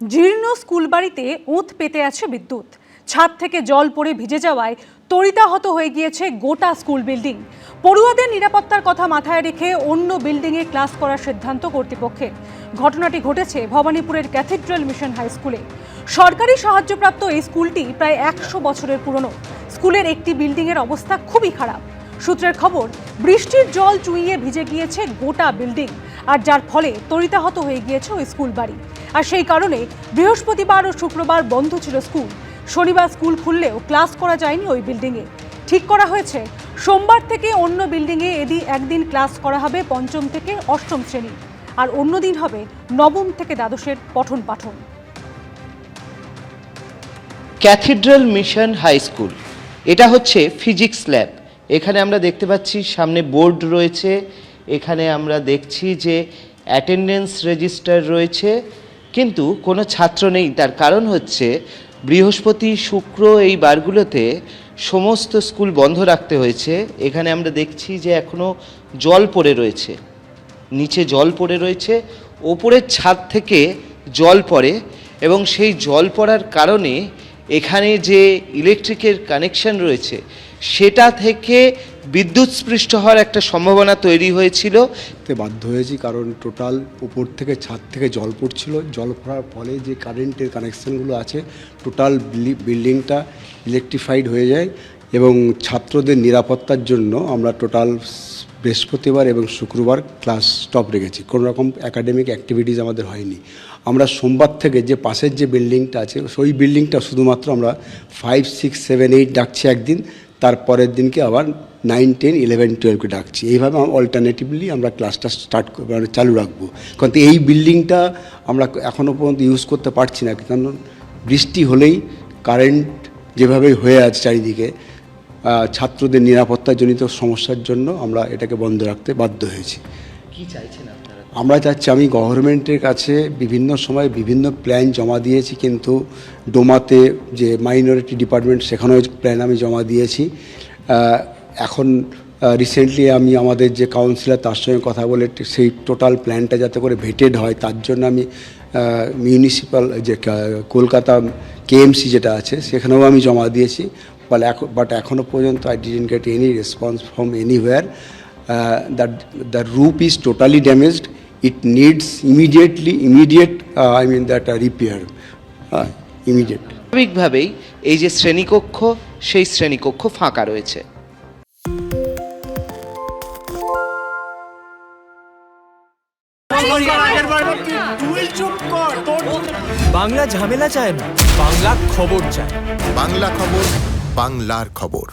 জীর্ণ স্কুল বাড়িতে ওঁত পেতে আছে বিদ্যুৎ। ছাদ থেকে জল পড়ে ভিজে যাওয়ায় তরিতাহত হয়ে গিয়েছে গোটা স্কুল বিল্ডিং। পড়ুয়াদের নিরাপত্তার কথা মাথায় রেখে অন্য বিল্ডিংয়ে ক্লাস করার সিদ্ধান্ত কর্তৃপক্ষের। ঘটনাটি ঘটেছে ভবানীপুরের ক্যাথিড্রাল মিশন হাই স্কুলে। সরকারি সাহায্যপ্রাপ্ত এই স্কুলটি প্রায় একশো বছরের পুরনো। স্কুলের একটি বিল্ডিংয়ের অবস্থা খুবই খারাপ। সূত্রের খবর, বৃষ্টির জল চুইয়ে ভিজে গিয়েছে গোটা বিল্ডিং। আর যার ফলে তরিতাহত হয়ে গিয়েছে ওই স্কুল বাড়ি আর সেই কারণে বৃহস্পতিবার ও শুক্রবার বন্ধ ছিল স্কুল। শনিবার স্কুল খুললেও ক্লাস করা যায়নি ওই বিল্ডিংয়ে। ঠিক করা হয়েছে, সোমবার থেকে অন্য বিল্ডিংয়ে এদি একদিন ক্লাস করা হবে পঞ্চম থেকে অষ্টম শ্রেণি, আর অন্য দিন হবে নবম থেকে দ্বাদশের পঠন পাঠন। Cathedral mission high school. এটা হচ্ছে ফিজিক্স ল্যাব। এখানে আমরা দেখতে পাচ্ছি, সামনে বোর্ড রয়েছে। এখানে আমরা দেখছি যে অ্যাটেন্ডেন্স রেজিস্টার রয়েছে। কিন্তু কোনো ছাত্র নেই। তার কারণ হচ্ছে বৃহস্পতি, শুক্র এই বারগুলোতে সমস্ত স্কুল বন্ধ রাখতে হয়েছে। এখানে আমরা দেখছি যে এখনও জল পড়ে রয়েছে। নিচে জল পড়ে রয়েছে। ওপরের ছাদ থেকে জল পড়ে এবং সেই জল পড়ার কারণে এখানে যে ইলেকট্রিকের কানেকশন রয়েছে, সেটা থেকে বিদ্যুৎ স্পৃষ্ট হওয়ার একটা সম্ভাবনা তৈরি হয়েছিল। বাধ্য হয়েছি কারণ টোটাল উপর থেকে ছাদ থেকে জল পড়ছিল। জল পড়ার ফলে যে কারেন্টের কানেকশানগুলো আছে, টোটাল বিল্ডিংটা ইলেকট্রিফাইড হয়ে যায় এবং ছাত্রদের নিরাপত্তার জন্য আমরা টোটাল বৃহস্পতিবার এবং শুক্রবার ক্লাস স্টপ রেখেছি। কোনো রকম অ্যাকাডেমিক অ্যাক্টিভিটিস আমাদের হয়নি। আমরা সোমবার থেকে যে পাশের যে বিল্ডিংটা আছে, ওই বিল্ডিংটা শুধুমাত্র আমরা ফাইভ সিক্স সেভেন এইট ডাকছি একদিন। তারপরের দিনকে আবার নাইন টেন ইলেভেন টুয়েলভকে ডাকছি। এইভাবে অল্টারনেটিভলি আমরা ক্লাসটা স্টার্ট মানে চালু রাখব। কারণ এই বিল্ডিংটা আমরা এখনও পর্যন্ত ইউজ করতে পারছি না। কারণ বৃষ্টি হলেই কারেন্ট যেভাবে হয়ে আছে চারিদিকে ছাত্রদের নিরাপত্তাজনিত সমস্যার জন্য আমরা এটাকে বন্ধ রাখতে বাধ্য হয়েছি। কি চাইছেন আপনারা? আমরা চাচ্ছি আমি গভর্নমেন্টের কাছে বিভিন্ন সময় বিভিন্ন প্ল্যান জমা দিয়েছি কিন্তু ডোমাতে যে মাইনরিটি ডিপার্টমেন্ট সেখানেও প্ল্যান আমি জমা দিয়েছি। এখন রিসেন্টলি আমি আমাদের যে কাউন্সিলর তার সঙ্গে কথা বলে সেই টোটাল প্ল্যানটা যাতে করে ভেটেড হয় তার জন্য আমি মিউনিসিপ্যাল যে কলকাতা কেএমসি যেটা আছে সেখানেও আমি জমা দিয়েছি। বাট এখন বাট এখনও পর্যন্ত I didn't get any response from uh, that the roof is totally damaged it needs immediately immediate uh, i mean that uh, repair uh, immediate স্বাভাবিকভাবেই এই যে শ্রেণীকক্ষ সেই শ্রেণীকক্ষ ফাঁকা রয়েছে বাংলা ঝামেলা চায় না বাংলা খবর চায় বাংলা খবর বাংলার খবর